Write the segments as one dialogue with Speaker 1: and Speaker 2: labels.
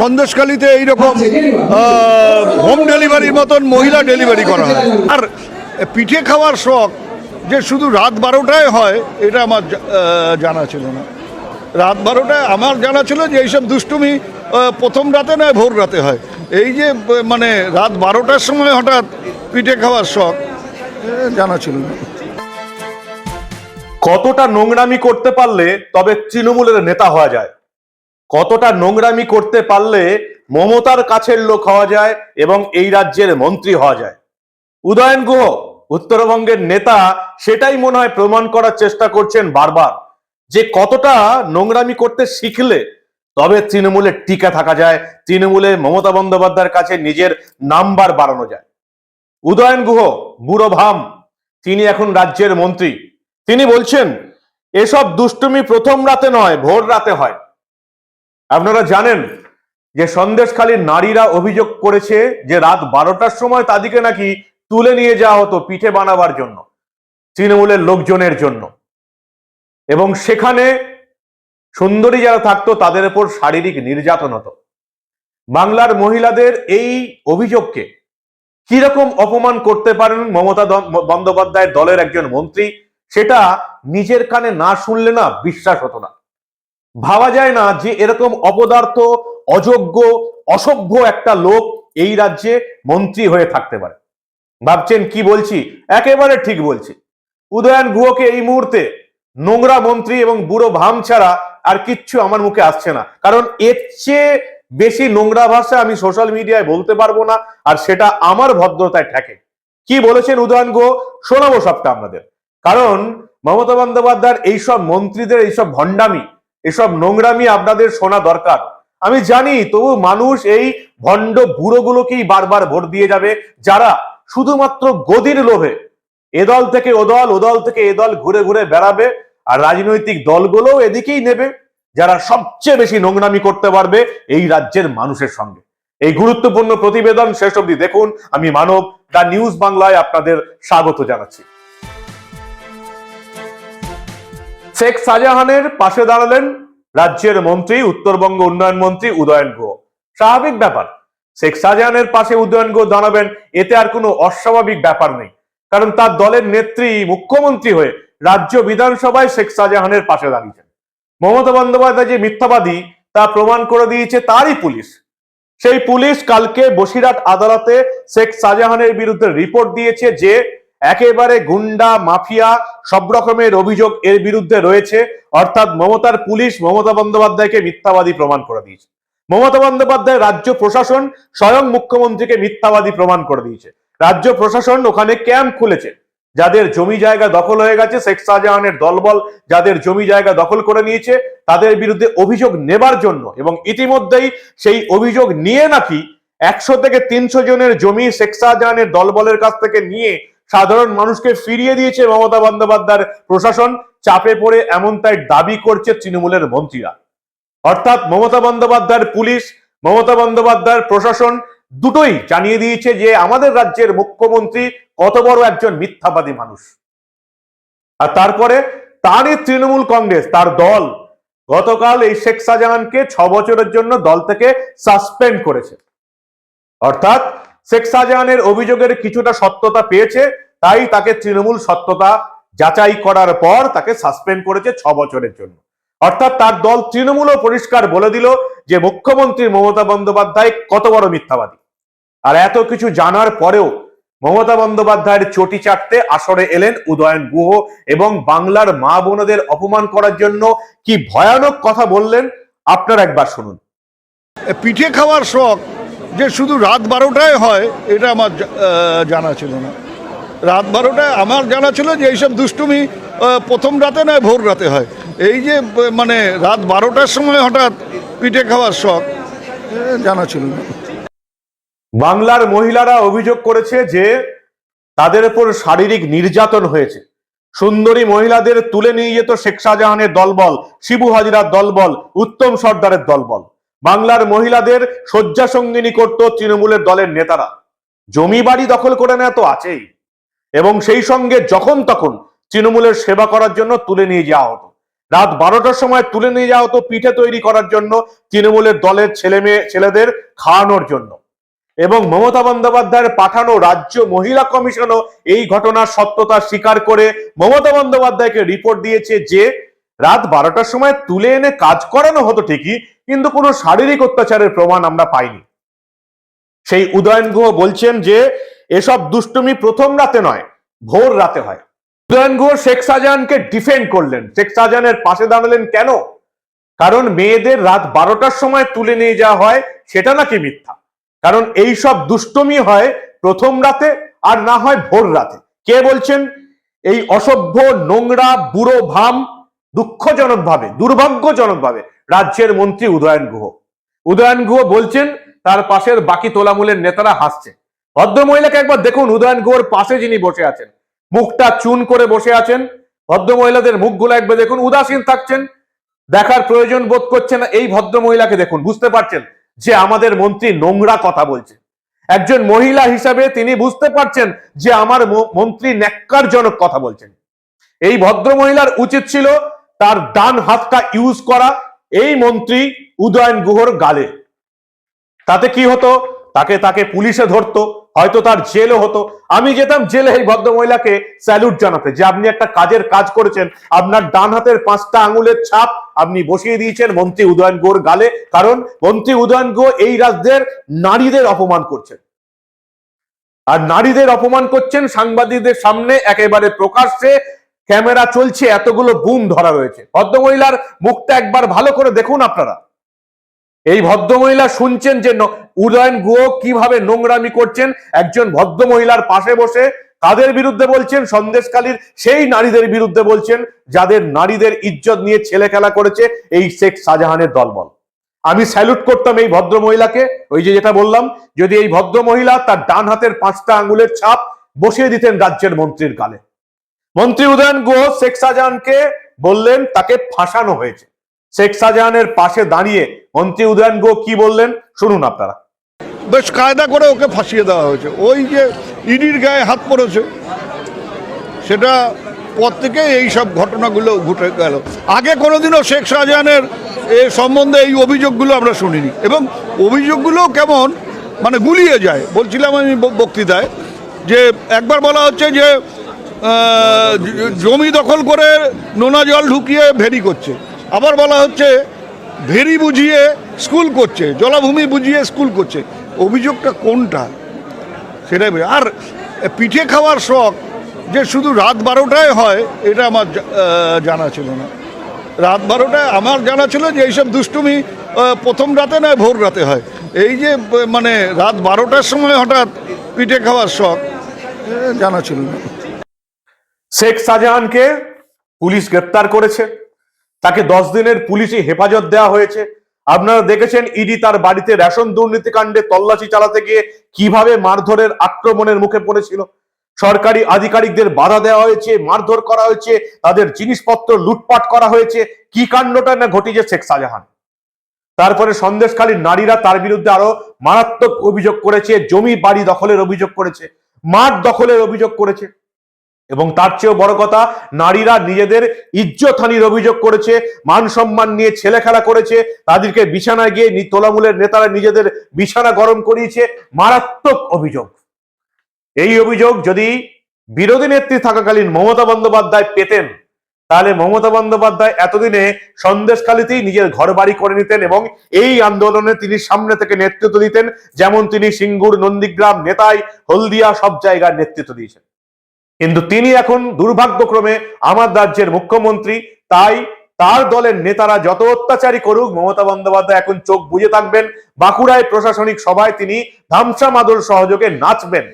Speaker 1: সন্দেশখালিতে এইরকম হোম ডেলিভারির মতন মহিলা ডেলিভারি করা হয়। আর পিঠে খাওয়ার শখ যে শুধু রাত বারোটায় হয় এটা আমার জানা ছিল না। রাত বারোটায় আমার জানা ছিল যে এইসব দুষ্টুমি প্রথম রাতে নয় ভোর রাতে হয়। এই যে মানে রাত বারোটার সময় হঠাৎ পিঠে খাওয়ার শখ জানা ছিল না।
Speaker 2: কতটা নোংরামি করতে পারলে তবে তৃণমূলের নেতা হওয়া যায়। কতটা নোংরামি করতে পারলে মমতার কাছের লোক হওয়া যায় এবং এই রাজ্যের মন্ত্রী হওয়া যায়? উদয়ন গুহ, উত্তরবঙ্গের নেতা, সেটাই মনে হয় প্রমাণ করার চেষ্টা করছেন বারবার যে কতটা নোংরামি করতে শিখলে তবে তৃণমূলে টিকা থাকা যায়, তৃণমূলে মমতা বন্দ্যোপাধ্যায়ের কাছে নিজের নাম্বার বাড়ানো যায়। উদয়ন গুহ, বুড়ো ভাম, তিনি এখন রাজ্যের মন্ত্রী। তিনি বলছেন, এসব দুষ্টুমি প্রথম রাতে নয়, ভোর রাতে হয়। আপনারা জানেন যে সন্দেশখালীর নারীরা অভিযোগ করেছে যে রাত বারোটার সময় তাদেরকে নাকি তুলে নিয়ে যাওয়া হতো পিঠে বানাবার জন্য, তৃণমূলের লোকজনের জন্য। এবং সেখানে সুন্দরী যারা থাকতো তাদের উপর শারীরিক নির্যাতন হতো। বাংলার মহিলাদের এই অভিযোগকে কীরকম অপমান করতে পারেন মমতা বন্দ্যোপাধ্যায়ের দলের একজন মন্ত্রী, সেটা নিজের কানে না শুনলে না বিশ্বাস হতো না। ভাবা যায় না যে এরকম অপদার্থ, অযোগ্য, অসভ্য একটা লোক এই রাজ্যে মন্ত্রী হয়ে থাকতে পারে। ভাবছেন কি বলছি? একেবারে ঠিক বলছি। উদয়ন গুহকে এই মুহূর্তে নোংরা মন্ত্রী এবং বুড়ো ভাম ছাড়া আর কিচ্ছু আমার মুখে আসছে না। কারণ এর চেয়ে বেশি নোংরা ভাষা আমি সোশ্যাল মিডিয়ায় বলতে পারব না, আর সেটা আমার ভদ্রতায় ঠেকে। কি বলেছেন উদয়ন গুহ? শোনাবো সবটা আপনাদের। কারণ মমতা বন্দ্যোপাধ্যায়ের এইসব মন্ত্রীদের এইসব ভণ্ডামি এসব নোংরামি আপনাদের শোনা দরকার। আমি জানি তবু মানুষ এই ভণ্ড বুড়োগুলোকেই বারবার ভোট দিয়ে যাবে, যারা শুধুমাত্র গদির লোভে এ দল থেকে ও দল ও দল থেকে এ দল ঘুরে ঘুরে বেড়াবে আর রাজনৈতিক দলগুলোও এদিকেই নেবে, যারা সবচেয়ে বেশি নোংরামি করতে পারবে এই রাজ্যের মানুষের সঙ্গে। এই গুরুত্বপূর্ণ প্রতিবেদন শেষ অবধি দেখুন। আমি মানব দা নিউজ বাংলায় আপনাদের স্বাগত জানাচ্ছি। শেখ শাহজাহানের পাশে দাঁড়ালেন রাজ্যের মন্ত্রী, উত্তরবঙ্গ উন্নয়ন মন্ত্রী উদয়ন গুহ। স্বাভাবিক ব্যাপার, শেখ শাহজাহানের পাশে উদয়ন গুহ দাঁড়াবেন, এতে আর কোনো অস্বাভাবিক ব্যাপার নেই। কারণ তার দলের নেত্রী, মুখ্যমন্ত্রী হয়ে রাজ্য বিধানসভায় শেখ শাহজাহানের পাশে দাঁড়িয়েছেন। মমতা বন্দ্যোপাধ্যায় যে মিথ্যাবাদী, তা প্রমাণ করে দিয়েছে তারই পুলিশ। সেই পুলিশ কালকে বসিরহাট আদালতে শেখ শাহজাহানের বিরুদ্ধে রিপোর্ট দিয়েছে যে একেবারে গুন্ডা, মাফিয়া, সব রকমের অভিযোগ এর বিরুদ্ধে রয়েছে। অর্থাৎ মমতার পুলিশ মমতা বন্দ্যোপাধ্যায়কে মিথ্যাবাদী প্রমাণ করে দিয়েছে। মমতা বন্দ্যোপাধ্যায় রাজ্য প্রশাসন স্বয়ং মুখ্যমন্ত্রীকে মিথ্যাবাদী প্রমাণ করে দিয়েছে। রাজ্য প্রশাসন ওখানে ক্যাম্প খুলেছে, যাদের জমি জায়গা দখল হয়ে গেছে। শেখ শাহজাহানের দলবল যাদের জমি জায়গা দখল করে নিয়েছে, তাদের বিরুদ্ধে অভিযোগ নেবার জন্য এবং ইতিমধ্যেই সেই অভিযোগ নিয়ে নাকি একশো থেকে তিনশো জনের জমি শেখ শাহজাহানের দলবলের কাছ থেকে নিয়ে সাধারণ মানুষকে ফিরিয়ে দিয়েছে মমতা বন্দ্যোপাধ্যায়ের প্রশাসন। চাপে পড়ে এমন তাই দাবি করছে তৃণমূলের মন্ত্রীরা। অর্থাৎ মমতা বন্দ্যোপাধ্যায়ের পুলিশ, মমতা বন্দ্যোপাধ্যায়ের প্রশাসন দুটোই জানিয়ে দিয়েছে যে আমাদের রাজ্যের মুখ্যমন্ত্রী কত বড় একজন মিথ্যাবাদী মানুষ। আর তারপরে তারই তৃণমূল কংগ্রেস, তার দল, গতকাল এই শেখ শাহজাহানকে ছ বছরের জন্য দল থেকে সাসপেন্ড করেছে। অর্থাৎ শেখ শাহজাহানের অভিযোগের কিছুটা সত্যতা পেয়েছে, তাই তাকে তৃণমূল সত্যতা যাচাই করার পর তাকে সাসপেন্ড করেছে ছ বছরের জন্য। অর্থাৎ তার দল তৃণমূলও পরিষ্কার বলে দিল যে মুখ্যমন্ত্রী মমতা বন্দ্যোপাধ্যায় কত বড় মিথ্যাবাদী। আর এত কিছু জানার পরেও মমতা বন্দ্যোপাধ্যায়ের চটি চাটতে আসরে এলেন উদয়ন গুহ এবং বাংলার মা বোনদের অপমান করার জন্য কি ভয়ানক কথা বললেন, আপনার একবার শুনুন।
Speaker 1: পিঠে খাওয়ার শখ যে শুধু রাত বারোটায় হয়, এটা আমার জানা ছিল না। রাত বারোটায় আমার জানা ছিল যে এইসব দুষ্টুমি প্রথম রাতে নয়, ভোর রাতে হয়। এই যে মানে রাত বারোটার সময় হঠাৎ পিঠে খাওয়ার শখ জানা ছিল না।
Speaker 2: বাংলার মহিলারা অভিযোগ করেছে যে তাদের উপর শারীরিক নির্যাতন হয়েছে। সুন্দরী মহিলাদের তুলে নিয়ে যেত শেখ শাহজাহানের দলবল, শিবু হাজিরার দলবল, উত্তম সর্দারের দলবল। বাংলার মহিলাদের শয্যা সঙ্গিনী করত তৃণমূলের দলের নেতারা। জমি বাড়ি দখল করে নেওয়া তো আছেই। এবং সেই সঙ্গে যখন তখন তৃণমূলের সেবা করার জন্য তুলে নিয়ে যাওয়া হতো। রাত বারোটার সময় তুলে নিয়ে যাওয়া হতো পিঠে তৈরি করার জন্য তৃণমূলের দলের ছেলে মেয়ে ছেলেদের খাওয়ানোর জন্য। এবং মমতা বন্দ্যোপাধ্যায়ের পাঠানো রাজ্য মহিলা কমিশনও এই ঘটনার সত্যতা স্বীকার করে মমতা বন্দ্যোপাধ্যায়কে রিপোর্ট দিয়েছে যে রাত বারোটার সময় তুলে এনে কাজ করানো হতো ঠিকই, কিন্তু কোনো শারীরিক অত্যাচারের প্রমাণ আমরা পাইনি। সেই উদয়ন গুহ বলছেন যে, এসব দুষ্টুমি প্রথম রাতে নয়, ভোর রাতে হয়। উদয়ন গুহ শেখ শাহজাহানকে ডিফেন্ড করলেন। শেখ শাহজাহানের পাশে দাঁড়ালেন কেন? কারণ মেয়েদের রাত বারোটার সময় তুলে নিয়ে যাওয়া হয়, সেটা নাকি মিথ্যা? কারণ এই সব দুষ্টমি হয় প্রথম রাতে আর না হয় ভোর রাতে। কে বলছেন? এই অসভ্য, নোংরা, বুড়ো ভাম দুঃখজনক ভাবে দুর্ভাগ্যজনক ভাবে রাজ্যের মন্ত্রী উদয়ন গুহ। উদয়ন গুহ বলছেন, তার পাশের বাকি তোলামূলের নেতারা হাসছে। ভদ্র মহিলাকে একবার দেখুন, উদয়ন গুহর পাশে যিনি বসে আছেন। মুখটা চুন করে বসে আছেন। ভদ্র মহিলাদের মুখগুলো একবার দেখুন, উদাসীন থাকছেন। দেখার প্রয়োজন বোধ করছেন না, এই ভদ্র মহিলাকে দেখুন, বুঝতে পারছেন যে আমাদের মন্ত্রী নোংরা কথা বলছে। একজন মহিলা হিসাবে তিনি বুঝতে পারছেন যে আমার মন্ত্রী ন্যাক্কারজনক কথা বলছেন। এই ভদ্র মহিলার উচিত ছিল তার ডান হাতটা ইউজ করা এই মন্ত্রী উদয়ন গুহর গালে। তাতে কি হতো? তাকে তাকে পুলিশে ধরতো, হয়তো তার জেলও হতো। আমি যেতাম জেলে এই ভদ্র মহিলাকে স্যালুট জানাতে, যে আপনি একটা কাজের কাজ করেছেন, আপনার ডান হাতের পাঁচটা আঙুলের ছাপ আপনি বসিয়ে দিয়েছেন মন্ত্রী উদয়ন গুহর গালে, কারণ মন্ত্রী উদয়ন গুহ এই রাজ্যের নারীদের অপমান করছেন। আর নারীদের অপমান করছেন সাংবাদিকদের সামনে, একেবারে প্রকাশ্যে ক্যামেরা চলছে, এতগুলো বুম ধরা রয়েছে। ভদ্রমহিলার মুখটা একবার ভালো করে দেখুন আপনারা। এই ভদ্রমহিলা শুনছেন যে উদয়ন গুহ কীভাবে নোংরামি করছেন? একজন ভদ্রমহিলার পাশে বসে কাদের বিরুদ্ধে বলছেন? সন্দেশকালীর সেই নারীদের বিরুদ্ধে বলছেন, যাদের নারীদের ইজ্জত নিয়ে ছেলে খেলা করেছে এই শেখ শাহজাহানের দলবল। আমি স্যালুট করতাম এই ভদ্র মহিলাকে ওই যে যেটা বললাম, যদি এই ভদ্র মহিলা তার ডান হাতের পাঁচটা আঙ্গুলের ছাপ বসিয়ে দিতেন রাজ্যের মন্ত্রীর গালে। মন্ত্রী উদয়ন গুহ শেখ শাহজাহানকে বললেন, তাকে ফাঁসানো হয়েছে। শেখ শাহজাহানের পাশে দাঁড়িয়ে মন্ত্রী উদয়ন গুহ কি বললেন, শুনুন আপনারা।
Speaker 1: বেশ কায়দা করে ওকে ফাঁসিয়ে দেওয়া হয়েছে। ওই যে ইডির গায়ে হাত পড়েছে, সেটা পর থেকে এই সব ঘটনাগুলো ঘটে গেল। আগে কোনোদিনও শেখ শাহজাহানের এ সম্বন্ধে এই অভিযোগগুলো আমরা শুনিনি। এবং অভিযোগগুলো কেমন মানে গুলিয়ে যায়। বলছিলাম আমি বক্তৃতায় যে একবার বলা হচ্ছে যে জমি দখল করে নোনা জল ঢুকিয়ে ভেরি করছে। আবার বলা হচ্ছে ভেরি বুঝিয়ে স্কুল করছে, জলাভূমি বুঝিয়ে স্কুল করছে। অভিযোগটা কোনটা? সেটাই আর পিঠে খাওয়ার শখ যে শুধু রাত বারোটায় হয়, এটা আমার জানা ছিল না। রাত বারোটায় আমার জানা ছিল যে এইসব দুষ্টুমি প্রথম রাতে নয়, ভোর রাতে হয়। এই যে মানে রাত বারোটার সময় হঠাৎ পিঠে খাওয়ার শখ জানা ছিল না।
Speaker 2: শেখ শাহজাহানকে পুলিশ গ্রেপ্তার করেছে। তাকে দশ দিনের পুলিশি হেফাজত দেওয়া হয়েছে। আপনারা দেখেছেন ইডি তার বাড়িতে রেশন দুর্নীতি কাণ্ডে তল্লাশি চালাতে গিয়ে কীভাবে মারধরের আক্রমণের মুখে পড়েছিল। সরকারি আধিকারিকদের বাধা দেওয়া হয়েছে, মারধর করা হয়েছে, তাদের জিনিসপত্র লুটপাট করা হয়েছে। কি কাণ্ডটা না ঘটিয়েছে শেখ শাহজাহান? তারপরে সন্দেশখালীর নারীরা তার বিরুদ্ধে আরও মারাত্মক অভিযোগ করেছে, জমি বাড়ি দখলের অভিযোগ করেছে, মাঠ দখলের অভিযোগ করেছে। এবং তার চেয়েও বড় কথা, নারীরা নিজেদের ইজ্জতহানির অভিযোগ করেছে, মান সম্মান নিয়ে ছেলে খেলা করেছে, তাদেরকে বিছানায় গিয়ে তোলামূলের নেতারা নিজেদের বিছানা গরম করিয়েছে, মারাত্মক অভিযোগ। এই অভিযোগ যদি বিরোধী নেত্রী থাকাকালীন মমতা বন্দ্যোপাধ্যায় পেতেন, তাহলে মমতা বন্দ্যোপাধ্যায় এতদিনে সন্দেশখালিতেই নিজের ঘর বাড়ি করে নিতেন এবং এই আন্দোলনে তিনি সামনে থেকে নেতৃত্ব দিতেন, যেমন তিনি সিঙ্গুর, নন্দীগ্রাম, নেতাই, হলদিয়া সব জায়গার নেতৃত্ব দিয়েছেন। কিন্তু তিনি এখন দুর্ভাগ্যক্রমে আমার রাজ্যের মুখ্যমন্ত্রী। তাই তার দলের নেতারা যত অত্যাচারী করুক, মমতা বন্দ্যোপাধ্যায় এখন চোখ বুঝে থাকবেন। বাঁকুড়ায় প্রশাসনিক সভায় তিনি ধামসা মাদল সহযোগে নাচবেন।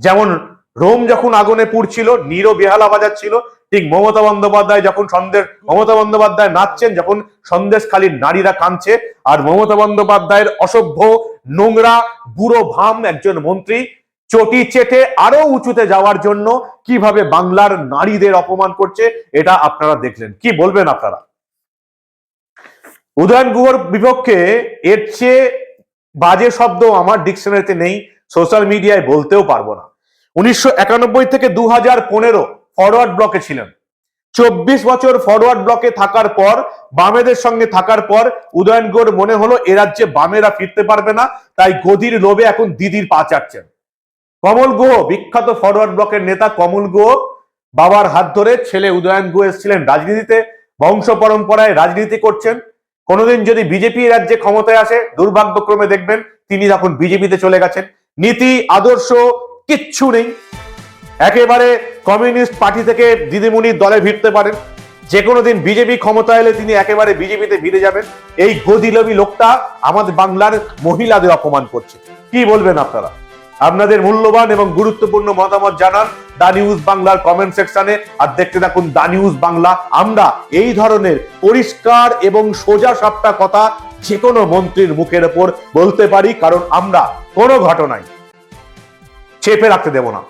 Speaker 2: যেমন রোম যখন আগুনে পুড়ছিল নীরও বেহালা বাজাচ্ছিল, ঠিক মমতা বন্দ্যোপাধ্যায় যখন সন্দেশ, মমতা বন্দ্যোপাধ্যায় নাচছেন, যখন সন্দেশ সন্দেশখালীর নারীরা কাঁদছে, আর মমতা বন্দ্যোপাধ্যায়ের অসভ্য নোংরা, বুড়ো ভাম একজন মন্ত্রী। চটি চেটে আরও উঁচুতে যাওয়ার জন্য কীভাবে বাংলার নারীদের অপমান করছে, এটা আপনারা দেখলেন। কি বলবেন আপনারা? উদয়ন গুহর বিপক্ষে এর চেয়ে বাজে শব্দ আমার ডিকশনারিতে নেই, সোশ্যাল মিডিয়ায় বলতেও পারব না। উনিশশো একানব্বই থেকে দু হাজার পনেরো ফরওয়ার্ড ব্লকে ছিলেন। চব্বিশ বছর ফরওয়ার্ড ব্লকে থাকার পর, বামেদের সঙ্গে থাকার পর, উদয়ন গুহর মনে হলো এ রাজ্যে বামেরা ফিরতে পারবে না, তাই গদির লোভে এখন দিদির পা চাটছেন। কমল গুহ, বিখ্যাত ফরওয়ার্ড ব্লকের নেতা কমল গুহ, বাবার হাত ধরে ছেলে উদয়ন গুহ এসেছিলেন রাজনীতিতে। বংশ পরম্পরায় রাজনীতি করছেন। কোনোদিন যদি বিজেপি রাজ্যে ক্ষমতায় আসে, দুর্ভাগ্যক্রমে দেখবেন তিনি তখন বিজেপিতে চলে গেছেন। নীতি, আদর্শ কিচ্ছু নেই। একেবারে কমিউনিস্ট পার্টি থেকে দিদিমণির দলে ভিড়তে পারেন। যে কোনো দিন বিজেপি ক্ষমতা এলে তিনি একেবারে বিজেপিতে ফিরে যাবেন। এই গদিলবি লোকটা আমাদের বাংলার মহিলাদের অপমান করছে। কি বলবেন আপনারা? আপনাদের মূল্যবান এবং গুরুত্বপূর্ণ মতামত জানান দা নিউজ বাংলার কমেন্ট সেকশনে। আর দেখতে থাকুন দা নিউজ বাংলা। আমরা এই ধরনের পরিষ্কার এবং সোজা সাপটা কথা যে কোনো মন্ত্রীর মুখের ওপর বলতে পারি, কারণ আমরা কোনো ঘটনায় চেপে রাখতে দেব না।